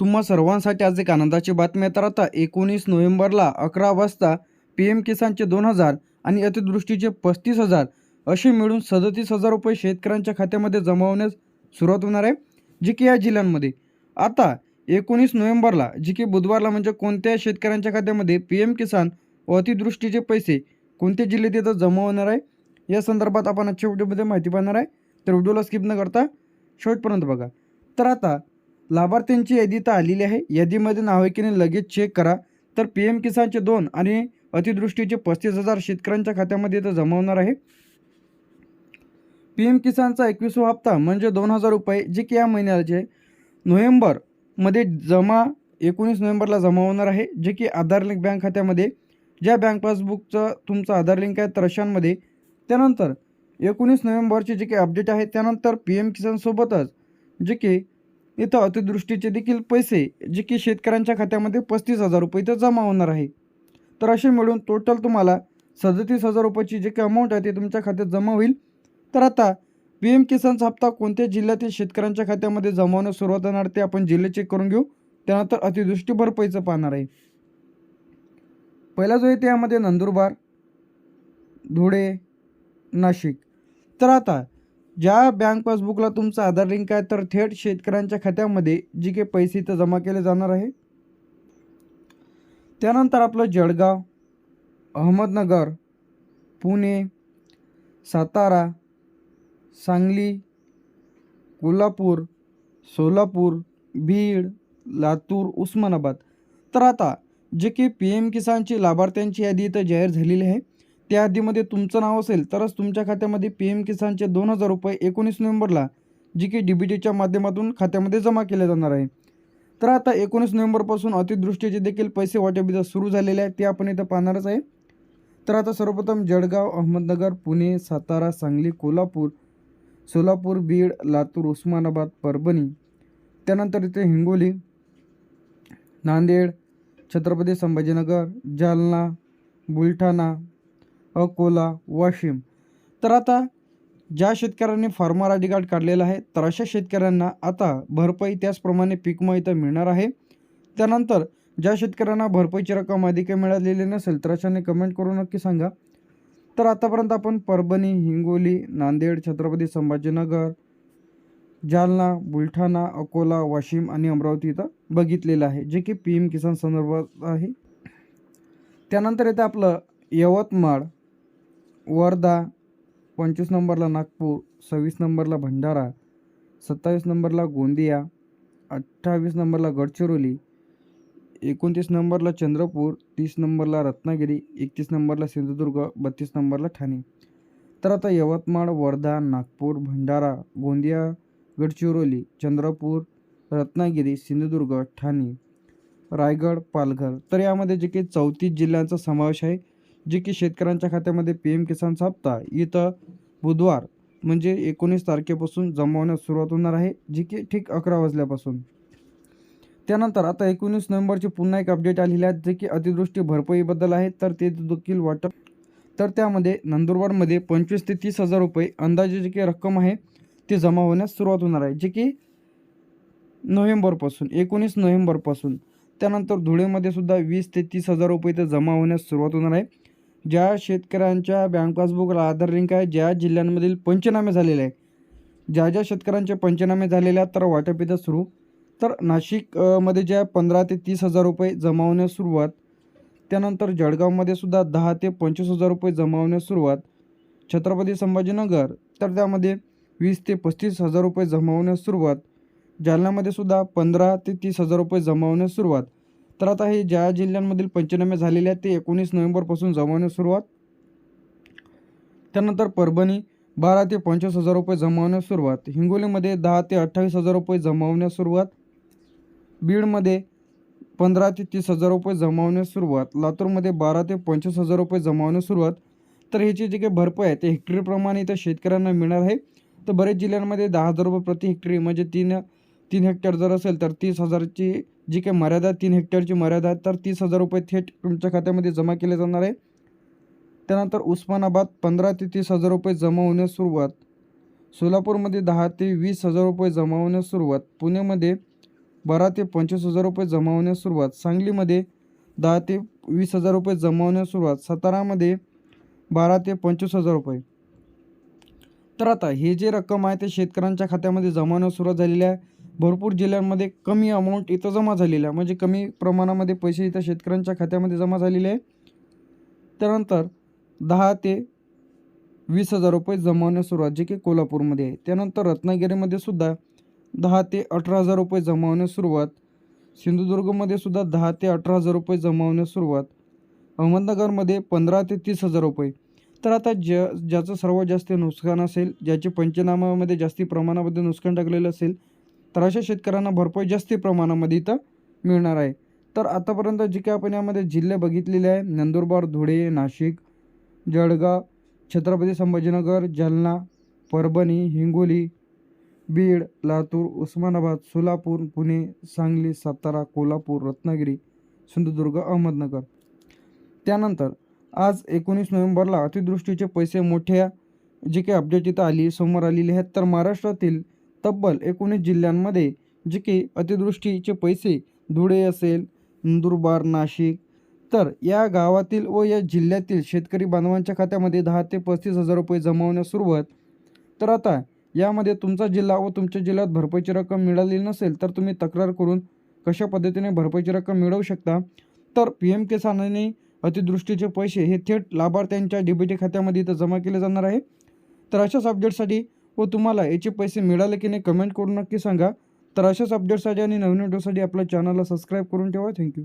तुम्हा सर्वांसाठी आज एक आनंदाची बातमी तर आता एकोणीस नोव्हेंबरला अकरा वाजता पी एम किसानचे दोन हजार आणि अतिदृष्टीचे पस्तीस हजार असे मिळून सदतीस हजार रुपये शेतकऱ्यांच्या खात्यामध्ये जमा होण्यास सुरुवात होणार आहे जी की या जिल्ह्यांमध्ये. आता एकोणीस नोव्हेंबरला जी की बुधवारला म्हणजे कोणत्या शेतकऱ्यांच्या खात्यामध्ये पी एम किसान व अतिदृष्टीचे पैसे कोणत्या जिल्ह्यात येतं जमा होणार आहे. या संदर्भात आपण आजच्या व्हिडिओमध्ये माहिती पाहणार आहे. तर व्हिडिओला स्किप न करता शेवटपर्यंत बघा. तर आता लाभार्थ्यांची यादी तर आलेली आहे. यादीमध्ये नाव आहे की नाही लगेच चेक करा. तर पी एम किसानचे दोन आणि अतिदृष्टीचे पस्तीस हजार शेतकऱ्यांच्या खात्यामध्ये इथं जमा होणार आहे. पी एम किसानचा एकवीसवा हप्ता म्हणजे दोन हजार रुपये जे की या महिन्याचे नोव्हेंबरमध्ये जमा एकोणीस नोव्हेंबरला जमा होणार आहे. जे की आधार लिंक बँक खात्यामध्ये ज्या बँक पासबुकचं तुमचं आधार लिंक आहे तशांमध्ये त्यानंतर एकोणीस नोव्हेंबरचे जे काही अपडेट आहे त्यानंतर पी एम किसानसोबतच जे की इथं अतिदृष्टीचे देखील पैसे जे की शेतकऱ्यांच्या खात्यामध्ये पस्तीस हजार रुपये इथं जमा होणार आहे. तर असे मिळून टोटल तुम्हाला सदतीस हजार रुपयाची जे काही अमाऊंट आहे ते तुमच्या खात्यात जमा होईल. तर आता पी एम किसानचा हप्ता कोणत्या जिल्ह्यातील शेतकऱ्यांच्या खात्यामध्ये जमा होण्यास सुरुवात होणार ते आपण जिल्हे चेक करून घेऊ. त्यानंतर अतिदृष्टीभर भरपाईचं पाहणार आहे. पहिला जो आहे त्यामध्ये नंदुरबार धुळे नाशिक. तर आता ज्या बँक पासबुकला तुमचं आधार लिंक आहे तर थेट शेतकऱ्यांच्या खात्यामध्ये जी काही पैसे इथं जमा केले जाणार आहे. त्यानंतर आपलं जळगाव अहमदनगर पुणे सातारा सांगली कोल्हापूर सोलापूर बीड लातूर उस्मानाबाद. तर आता जे की पी एम किसानची लाभार्थ्यांची यादी इथं जाहीर झालेली आहे. त्या यादीमध्ये तुमचं नाव असेल तरच तुमच्या खात्यामध्ये पी एम किसानचे दोन हजार रुपये एकोणीस नोव्हेंबरला जी की डी बी टीच्या माध्यमातून खात्यामध्ये जमा केले जाणार आहे. तर आता एकोणीस नोव्हेंबरपासून अतिदृष्टीचे देखील पैसे वाटप सुरू झालेले आहे ते आपण इथं पाहणारच आहे. तर आता सर्वप्रथम जळगाव अहमदनगर पुणे सातारा सांगली कोल्हापूर सोलापूर बीड लातूर उस्मानाबाद परभणी त्यानंतर इथे हिंगोली नांदेड छत्रपती संभाजीनगर जालना बुलढाणा अकोला वाशिम. तर आता ज्या शेतकऱ्यांनी फार्मर आय कार्ड काढलेलं आहे तर अशा शेतकऱ्यांना आता भरपाई त्याचप्रमाणे पीक इथं मिळणार आहे. त्यानंतर ज्या शेतकऱ्यांना भरपाईची रक्कम आधी काही मिळालेली नसेल तर अशाने कमेंट करून नक्की सांगा. तर आतापर्यंत आपण परभणी हिंगोली नांदेड छत्रपती संभाजीनगर जालना बुलढाणा अकोला वाशिम आणि अमरावती इथं बघितलेलं आहे जे की पी एम किसान संदर्भात आहे. त्यानंतर येतं आपलं यवतमाळ. वर्धा पंचवीस नंबरला नागपूर सव्वीस नंबरला भंडारा सत्तावीस नंबरला गोंदिया अठ्ठावीस नंबरला गडचिरोली एकोणतीस नंबरला चंद्रपूर तीस नंबरला रत्नागिरी एकतीस नंबरला सिंधुदुर्ग बत्तीस नंबरला ठाणे. तर आता यवतमाळ वर्धा नागपूर भंडारा गोंदिया गडचिरोली चंद्रपूर रत्नागिरी सिंधुदुर्ग ठाणे रायगड पालघर. तर यामध्ये जे काही चौतीस जिल्ह्यांचा समावेश आहे जे की शेतकऱ्यांच्या खात्यामध्ये पी एम किसानचा हप्ता इथं बुधवार म्हणजे एकोणीस तारखेपासून जमा होण्यास सुरुवात होणार आहे जी की ठीक अकरा वाजल्यापासून. त्यानंतर आता एकोणीस नोव्हेंबरची पुन्हा एक अपडेट आलेली आहे जे की अतिवृष्टी भरपाईबद्दल आहे तर ते देखील वाटप. तर त्यामध्ये नंदुरबारमध्ये पंचवीस ते तीस हजार रुपये अंदाजे जी काही रक्कम आहे ती जमा होण्यास सुरुवात होणार आहे जे की नोव्हेंबरपासून एकोणीस नोव्हेंबरपासून. त्यानंतर धुळेमध्ये सुद्धा वीस ते तीस हजार रुपये इथं जमा होण्यास सुरुवात होणार आहे. ज्या शेतकऱ्यांच्या बँक पासबुकला आधार लिंक आहे ज्या जिल्ह्यांमधील पंचनामे झालेले आहे ज्या ज्या शेतकऱ्यांचे पंचनामे झालेले आहेत तर वाटप इथं सुरू. तर नाशिकमध्ये ज्या पंधरा ते तीस हजार रुपये जमावण्यास सुरुवात त्यानंतर जळगावमध्ये सुद्धा दहा ते पंचवीस हजार रुपये जमावण्यास सुरुवात छत्रपती संभाजीनगर तर त्यामध्ये वीस ते पस्तीस हजार रुपये जमावण्यास सुरुवात जालन्यामध्ये सुद्धा पंधरा ते तीस हजार रुपये जमावण्यास सुरुवात तर आता हे ज्या जिल्ह्यांमधील पंचनामे झालेले आहेत ते एकोणीस नोव्हेंबरपासून जमावण्यास सुरुवात. त्यानंतर परभणी बारा ते पंचवीस हजार रुपये जमावण्यास सुरुवात. हिंगोलीमध्ये दहा ते अठ्ठावीस हजार रुपये जमावण्यास सुरुवात. बीडमध्ये पंधरा ते तीस हजार रुपये जमावण्यास सुरुवात. लातूरमध्ये बारा ते पंचवीस हजार रुपये जमावण्यास सुरुवात. तर ह्याची जे काही भरपाई आहे ते हेक्टरीप्रमाणे इथं शेतकऱ्यांना मिळणार आहे. तर बरेच जिल्ह्यांमध्ये दहा हजार रुपये प्रति हेक्टरी म्हणजे तीन तीन हेक्टर जर असेल तर तीस हजारची जी काही मर्यादा तीन हेक्टरची मर्यादा आहे तर तीस हजार रुपये थेट तुमच्या खात्यामध्ये जमा केले जाणार आहे. त्यानंतर उस्मानाबाद पंधरा ते तीस हजार रुपये जमा होण्यास सुरुवात. सोलापूरमध्ये दहा ते वीस हजार रुपये जमा होण्यास सुरुवात. पुण्यामध्ये बारा ते पंचवीस हजार रुपये जमा होण्यास सुरुवात. सांगलीमध्ये दहा ते वीस हजार रुपये जमा होण्यास सुरुवात. सातारामध्ये बारा ते पंचवीस हजार रुपये. तर आता हे जे रक्कम आहे ते शेतकऱ्यांच्या खात्यामध्ये जमा होण्यास सुरुवात झालेली आहे. भरपूर जिल्ह्यांमध्ये कमी अमाऊंट इथं जमा झालेल्या आहे. म्हणजे कमी प्रमाणामध्ये पैसे इथं शेतकऱ्यांच्या खात्यामध्ये जमा झालेले आहे. त्यानंतर दहा ते वीस हजार रुपये जमावण्यास सुरुवात जे की कोल्हापूरमध्ये आहे. त्यानंतर रत्नागिरीमध्ये सुद्धा दहा ते अठरा हजार रुपये जमावण्यास सुरुवात. सिंधुदुर्गमध्ये सुद्धा दहा ते अठरा हजार रुपये जमावण्यास सुरुवात. अहमदनगरमध्ये पंधरा ते तीस हजार रुपये. तर आता ज्या ज्याचं सर्वात जास्त नुकसान असेल ज्याचे पंचनामामध्ये जास्ती प्रमाणामध्ये नुकसान टाकलेलं असेल तर अशा शेतकऱ्यांना भरपाई जास्ती प्रमाणामध्ये इथं मिळणार आहे. तर आतापर्यंत जे काही आपण यामध्ये जिल्हे बघितलेले आहे नंदुरबार धुळे नाशिक जळगाव छत्रपती संभाजीनगर जालना परभणी हिंगोली बीड लातूर उस्मानाबाद सोलापूर पुणे सांगली सातारा कोल्हापूर रत्नागिरी सिंधुदुर्ग अहमदनगर. त्यानंतर आज एकोणीस नोव्हेंबरला अतिदृष्टीचे पैसे मोठ्या जे काही अपडेट इथं आली समोर आलेली आहेत तर महाराष्ट्रातील तब्बल एकोणीस जिल्ह्यांमध्ये जे की अतिवृष्टीचे पैसे धुळे असेल नंदुरबार नाशिक. तर या गावातील व या जिल्ह्यातील शेतकरी बांधवांच्या खात्यामध्ये दहा ते पस्तीस हजार रुपये जमावण्यास सुरुवात. तर आता यामध्ये तुमचा जिल्हा व तुमच्या जिल्ह्यात भरपाईची रक्कम मिळालेली नसेल तर तुम्ही तक्रार करून कशा पद्धतीने भरपाईची रक्कम मिळवू शकता? तर पी एम किसानने अतिदृष्टीचे पैसे हे थेट लाभार्थ्यांच्या डीबीटी खात्यामध्ये इथं जमा केले जाणार आहे. तर अशाच अपडेटसाठी व तुम्हाला याचे पैसे मिळाले की नाही कमेंट करून नक्की सांगा. तर अशाच अपडेटसाठी आणि नवीन व्हिडिओसाठी आपल्या चॅनलला सबस्क्राईब करून ठेवा. थँक्यू